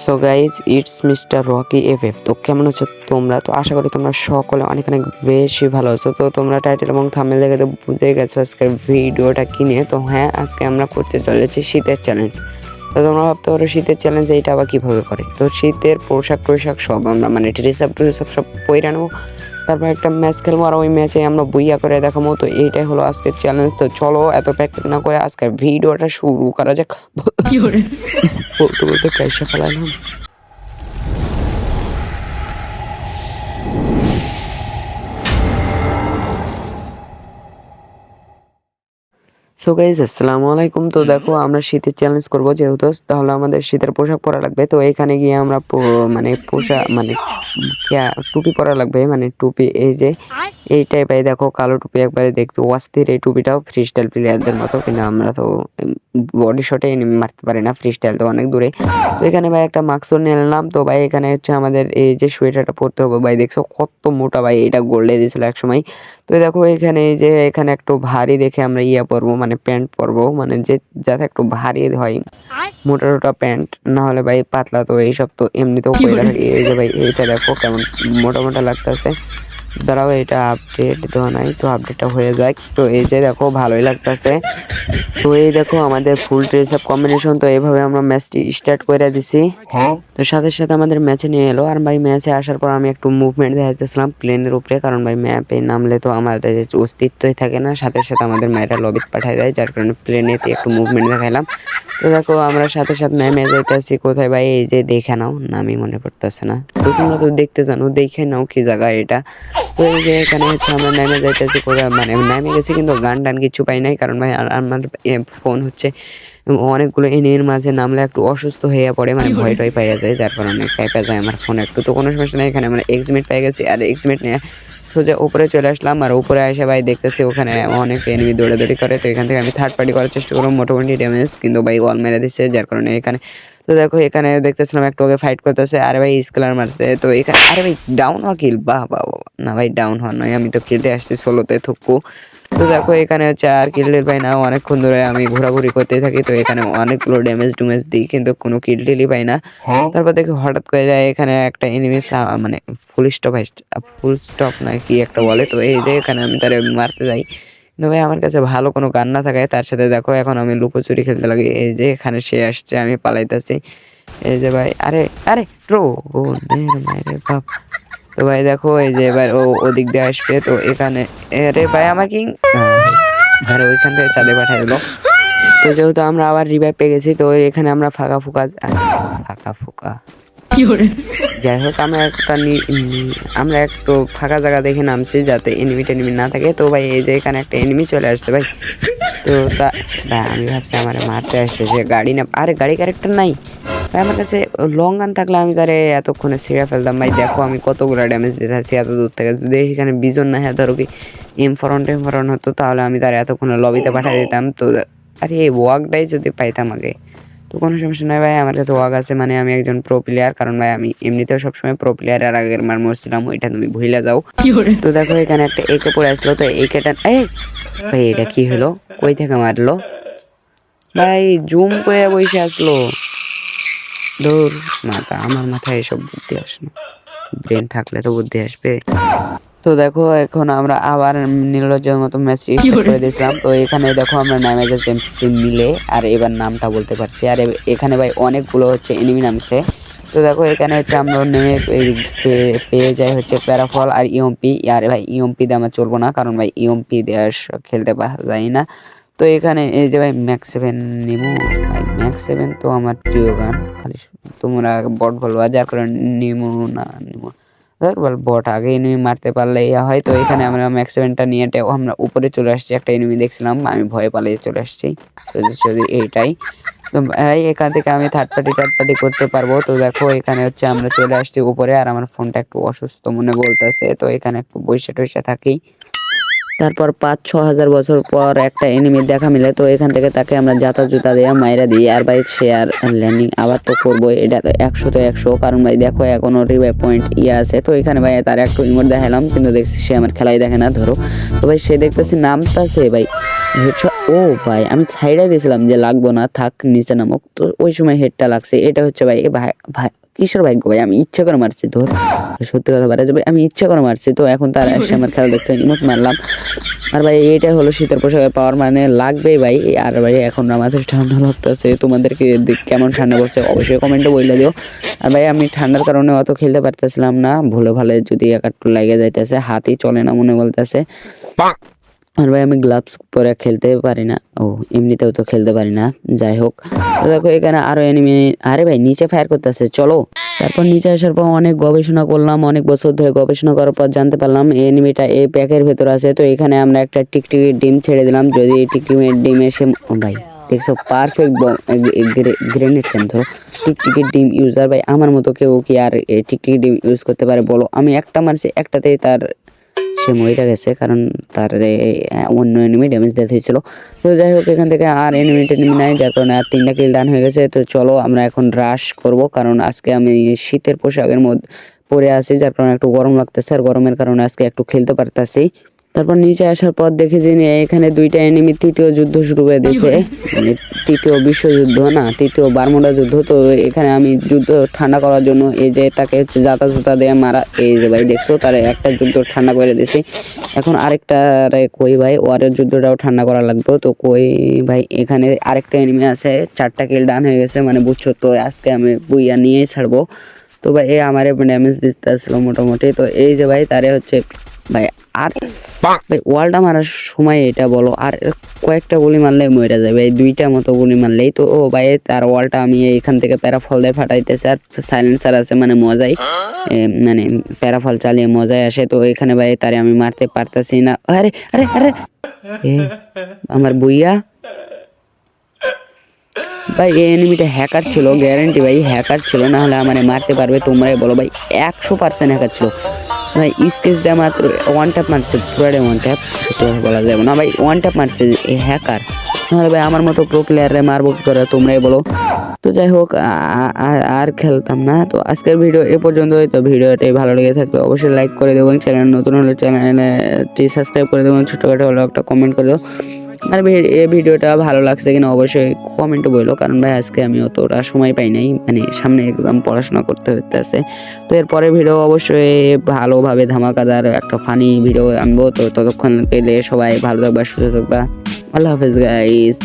So guys it's mister Rocky F F তো কেমন আছো তোমরা? তো আশা করি তোমরা সকলে অনেক অনেক বেশি ভালো আছো। তো তোমরা টাইটেল এবং থামেল দেখে তো বুঝে গেছো আজকের ভিডিওটা কিনে তো হ্যাঁ আজকে আমরা করতে চলেছি শীতের চ্যালেঞ্জ তো তোমরা ভাবতে পারো শীতের চ্যালেঞ্জ এইটা আবার কীভাবে করে? তো শীতের পোশাক টোশাক সব আমরা মানে ড্রেস আপ ট্রেস আপ সব পরে নেব। তারপর একটা ম্যাচ খেলব আর ওই ম্যাচে আমরা বইয়া করে দেখাবো। তো এইটাই হলো আজকের চ্যালেঞ্জ তো চলো এত প্র্যাকটিস না করে আজকের ভিডিওটা শুরু করা যাক। বলতে বলতে কাইসা ফেলালাম সো গাইজ আসসালামু আলাইকুম। তো দেখো আমরা শীতের চ্যালেঞ্জ করব যেহেতু তাহলে আমাদের শীতের পোশাক পরা লাগবে। তো এখানে গিয়ে আমরা মানে পোশাক মানে টুপি পরা লাগবে। মানে টুপি এই যে এই টাইপের দেখো কালো টুপি একবারে দেখতে অস্থির এই টুপিটাও ফ্রি স্টাইল প্লেয়ারদের মতো। কিন্তু আমরা তো বডি শটে মারতে পারি না ফ্রি স্টাইল তো অনেক দূরে। তো এখানে ভাই একটা মাস্কও নিলাম। তো ভাই এখানে হচ্ছে আমাদের এই যে সোয়েটারটা পরতে হবে। ভাই দেখছ কত মোটা ভাই এটা গোল্ডে দিয়েছিল এক সময় তো দেখো এখানে এই যে এখানে একটু ভারী দেখে আমরা ইয়া পরবো মানে প্যান্ট পরবো মানে যে যাতে একটু ভারী হয় মোটা টোটা প্যান্ট না হলে ভাই পাতলা তো এইসব তো এমনিতেও এই যে ভাই এইটা দেখো কেমন মোটা মোটা লাগতেছে। দাঁড়াও এটা আপডেট দেওয়া নাই তো আপডেটটা হয়ে যায় তো এই যে দেখো ভালোই লাগতেছে। তো এই দেখো আমাদের ফুল ড্রেস আপ কম্বিনেশন তো এইভাবে আমরা ম্যাচটি স্টার্ট করে দিছি। তো সাথে সাথে আমাদের ম্যাচে নিয়ে এলো। আর ভাই ম্যাচে আসার পর আমি একটু মুভমেন্ট দেখাইতেছিলাম প্লেনের উপরে কারণ ভাই ম্যাপে নামলে তো আমাদের অস্তিত্বই থাকে না। সাথে সাথে আমাদের ম্যাটা লবিত পাঠায় দেয় যার কারণে প্লেনেতে একটু মুভমেন্ট দেখাইলাম। তো দেখো আমরা সাথে সাথে ম্যামে যাইতেছি। কোথায় ভাই? এই যে দেখে নাও নামই মনে পড়তেছে না। তো তোমরা তো দেখতে জানো দেখে নাও কি জায়গা এটা। তো এই যে এখানে হচ্ছে আমরা নামে যাইতেছি মানে নামে গেছি কিন্তু গান টান কিছু পাই নাই কারণ ভাই আর- আমার ফোন হচ্ছে অনেকগুলো এনিমির মাঝে নামলে একটু অসুস্থ হয়ে পড়ে মানে ভয় টয় পাইয়া যায় যার কারণে কাইপা যায় আমার ফোন একটু। তো কোনো সমস্যা নেই এখানে আমরা এক্সিমেট পেয়ে গেছি আর এক্সিমেট নিয়ে সোজা উপরে চলে আসলাম আর উপরে এসে ভাই দেখতেছি ওখানে অনেক এনিমি দৌড়াদৌড়ি করে তো এখান থেকে আমি থার্ড পার্টি করার চেষ্টা করব মোটামুটি ড্যামেজ কিন্তু ভাই ওয়াল মেরে দিচ্ছে যার কারণে এখানে তো দেখো এখানে দেখতেছিলাম একটু ওকে ফাইট করতেছে। আরে ভাই স্কেলার মারছে তো এখানে আরে ভাই ডাউন হওয়া কিল বাহ বাহ। না ভাই ডাউন হওয়া নয়। আমি তো খেলতে আসছি ষোলোতে থুকু। তো দেখো এখানে হচ্ছে আর কিল্ডের পাই না। অনেকক্ষণ ধরে আমি ঘোরাঘুরি করতে থাকি। তো এখানে অনেকগুলো ড্যামেজ ডুমেজ দিই কিন্তু কোনো কিল টিলই পাই না। তারপর দেখি হঠাৎ করে যায় এখানে একটা এনিমি মানে ফুল স্টপ ফুল স্টপ না কি একটা বলে? তো এই যে এখানে আমি তারে মারতে যাই। কিন্তু ভাই, আমার কাছে ভালো কোনো গান না থাকায় তার সাথে দেখো এখন আমি লুকোচুরি খেলতে লাগি। এই যে এখানে সে আসছে, আমি পালাইতেছি। এই যে ভাই, আরে আরে ট্রো মায়ের বাপ। তো ভাই দেখো, এই যে এবার ও ওদিক দিয়ে আসবে, তো এখানে, আরে ভাই, আমার কি আরে, ওইখান থেকে চাঁদে পাঠিয়ে দিলো। তো যেহেতু আমরা আবার রিভাইভ পেয়ে গেছি, তো এখানে আমরা ফাঁকা ফুকা ফাঁকা ফুকা। যাই হোক, আমরা একটা আমরা একটু ফাঁকা জায়গা দেখে নামছি যাতে এনিমি টেনিমি না থাকে। তো ভাই, এই যে এখানে একটা এনিমি চলে আসছে ভাই। তো তা ভাই, আমি ভাবছি আমার মারতে আসছে যে গাড়ি না আরে গাড়ি ক্যারেক্টার নাই। ভাই, আমার কাছে লং গান থাকলে আমি তারে এতক্ষণে ছিঁড়ে ফেলতাম। ভাই, দেখো আমি কতগুলো ড্যামেজ দিতে আছি এত দূর থেকে। যদি এখানে বিজন না হ্যাঁ ধরো কি ইমফরন টেমফরন হতো, তাহলে আমি তার এতক্ষণে লবিতে পাঠিয়ে দিতাম। তো আরে এই ওয়াকটাই যদি পাইতাম আগে। তো কোনো সমস্যা নাই ভাই আমার কাছে ওয়াক আছে মানে আমি একজন প্রো প্লেয়ার কারণ ভাই আমি এমনিতেও সবসময় প্রো প্লেয়ার আর আগের মার মরছিলাম ওইটা তুমি ভুলে যাও। তো দেখো এখানে একটা একে পড়ে আসলো তো একেটা এই! ভাই এটা কি হলো? কই থেকে মারলো? ভাই জুম করে বসে আসলো। দূর মাথা আমার মাথায় এসব বুদ্ধি আসে না। ব্রেন থাকলে তো বুদ্ধি আসবে। তো দেখো এখন আমরা আবার নির্লজ্জের মতো ম্যাচ করে? দিয়েছিলাম। তো এখানে দেখো আমরা নামে যাচ্ছি মিলে আর এবার নামটা বলতে পারছি। আর এখানে ভাই অনেকগুলো হচ্ছে এনিমি নামছে। তো দেখো এখানে হচ্ছে আমরা নেমে পেয়ে যাই হচ্ছে প্যারাফল আর ইএমপি আর ভাই ইএমপি দিয়ে আমার চলবো না কারণ ভাই ইএমপি দিয়ে খেলতে পারা যায় না। তো এখানে এই যে ভাই ম্যাক্স সেভেন নিমো ভাই ম্যাক্স সেভেন তো আমার প্রিয় গান। খালি তোমরা বট বলবা যার কারণে নিমো না নিমো ধর বট আগে এনিমি মারতে পারলে ইয়া হয়। তো এখানে আমরা ম্যাক্স সেভেনটা নিয়ে আমরা উপরে চলে আসছি, একটা এনিমি দেখছিলাম, আমি ভয়ে পালিয়ে চলে আসছি। যদি এইটাই, তো ভাই, এখান থেকে আমি থার্ড পার্টি থার্ড পার্টি করতে পারব। তো দেখো, এখানে হচ্ছে আমরা চলে আসছি উপরে, আর আমার ফোনটা একটু অসুস্থ মনে বলতেছে। তো এখানে একটু বৈশা টৈশা থাকি। তারপর পাঁচ ছ হাজার বছর পর একটা এনিমির দেখা মিলে, তো এখান থেকে তাকে আমরা জাতা জুতা দিয়ে মাইরা দিই। আর ভাই, সে আর ল্যান্ডিং আবার তো করব এটা তো একশো তো একশো। কারণ ভাই, দেখো এখনও রিভাই পয়েন্ট ইয়ে আছে। তো এখানে ভাই, তার একটু ইমোট দেখালাম, কিন্তু দেখছি সে আমার খেলাই দেখে না, ধরো। তো ভাই, সে দেখতেছি নামতাছে ভাই। ও ভাই, আমি ছাইড়াই দিয়েছিলাম যে লাগবো না, থাক, নিচে নামুক। তো ওই সময় হেডটা লাগছে। এটা হচ্ছে ভাই ভাই ভাই কিসের ভাগ্য ভাই? আমি ইচ্ছা করে মারছি ধর। সত্যি কথা বলে যে ভাই আমি ইচ্ছা করে মারছি। তো এখন তার এসে আমার খেলা দেখছে ইমোট মারলাম। আর ভাই এটা হলো শীতের পোশাকে পাওয়ার মানে লাগবেই ভাই। আর ভাই এখন আমাদের ঠান্ডা লাগতেছে। তোমাদেরকে কেমন ঠান্ডা পড়ছে অবশ্যই কমেন্টে বলে দিও। আর ভাই আমি ঠান্ডার কারণে অত খেলতে পারতেছিলাম না। ভুলে ভালে যদি এক একটু লাগে যাইতেছে হাতই চলে না মনে বলতেছে। আর ভাই, আমি গ্লাভস পরে খেলতে পারি না ও, এমনিতেও তো খেলতে পারি না যাই হোক। দেখো, এখানে আরও এনিমি আরে ভাই, নিচে ফায়ার করতেছে, চলো। তারপর নিচে আসার পর অনেক গবেষণা করলাম, অনেক বছর ধরে গবেষণা করার পর জানতে পারলাম এই এনিমিটা এই প্যাকের ভেতর আছে। তো এখানে আমরা একটা টিকটিকির ডিম ছেড়ে দিলাম। যদি এই টিকটিকির ডিম এসে ভাই, দেখছ পারফেক্ট গ্রেনেড কেন ধরো। টিকটিকির ডিম ইউজার ভাই, আমার মতো কেউ কি আর এই টিকটিকির ডিম ইউজ করতে পারে? বলো, আমি একটা মারছি, একটাতেই তার সে মরে গেছে, কারণ তার অন্য এনিমি ড্যামেজ ডেথ হয়েছিল। তো যাই হোক, এখান থেকে আর এনিমি টেনিমি নাই, যার কারণে আর তিনটা কিল ডান হয়ে গেছে। তো চলো, আমরা এখন রাশ করব, কারণ আজকে আমি শীতের পোশাকের মধ্যে পরে আসি যার কারণে একটু গরম লাগতেছে, আর গরমের কারণে আজকে একটু খেলতে পারতাছি। তারপর নিচে আসার পর দেখি যে এখানে দুইটা এনিমি তৃতীয় যুদ্ধ শুরু করে দিয়েছে। মানে তৃতীয় বিশ্বযুদ্ধ না তৃতীয় বারমুডা যুদ্ধ। তো এখানে আমি যুদ্ধ ঠান্ডা করার জন্য এই যে তাকে হচ্ছে জাতা জুতা দিয়ে মারা এই যে ভাই দেখছ তার একটা যুদ্ধ ঠান্ডা করে দিয়েছি। এখন আরেকটা কই ভাই ওয়ারের যুদ্ধটাও ঠান্ডা করা লাগবে। তো কই ভাই এখানে আরেকটা এনিমি আছে চারটা কিল ডান হয়ে গেছে। মানে বুঝছ তো আজকে আমি বুইয়া নিয়েই ছাড়বো। তো ভাই এই আমার ড্যামেজ দিতে আসলো মোটামুটি। তো এই যে ভাই তারে হচ্ছে ভাই আর ভাই ওয়ালটা মারার সময় এটা বলো আর কয়েকটা গুলি মারলে মরে যাবে এই দুইটা মতো গুলি মারলেই তো ও ভাই তার ওয়ালটা আমি এইখান থেকে প্যারাফল দিয়ে ফাটাইতেছে আর সাইলেন্সার আছে মানে মজাই এ, মানে প্যারাফল চালিয়ে মজাই আসে তো এখানে ভাই তারে আমি মারতে পারতাছি না আরে আরে আরে আমার বুইয়া। ভাই এই এনিমিটা হ্যাকার ছিল গ্যারেন্টি ভাই হ্যাকার ছিল না হলে আমার মারতে পারবে তোমরাই বলো ভাই একশো পার্সেন্ট হ্যাকার ছিল। ভাই স্কেচ দেওয়া মাত্র ওয়ান ট্যাপ মারছে, পুরোটাই ওয়ান ট্যাপ তো বলা যাবে না। ভাই ওয়ান ট্যাপ মারছে এই হ্যাকার নাহলে ভাই, আমার মতো প্রো প্লেয়ারে মারবো করে, তোমরাই বলো। তো যাই হোক আর খেলতাম না, তো আজকের ভিডিও এ পর্যন্তই তো ভিডিওটাই ভালো লেগে থাকলে অবশ্যই লাইক করে দেবো চ্যানেল নতুন হলে চ্যানেলটি সাবস্ক্রাইব করে দেবো ছোটোখাটো হলেও একটা কমেন্ট করে দেবো আর ভিডিওটা ভালো লাগছে কিনা অবশ্যই কমেন্টও বলল কারণ ভাই আজকে আমি অতটা সময় পাই নাই মানে সামনে একদম পড়াশোনা করতে হতে আছে তো এরপরে ভিডিও অবশ্যই ভালোভাবে ধামাকাদার একটা ফানি ভিডিও আনব। তো ততক্ষণ পেলে সবাই ভালো থাকবা, সুস্থ থাকবা। আল্লাহ হাফেজ গাইস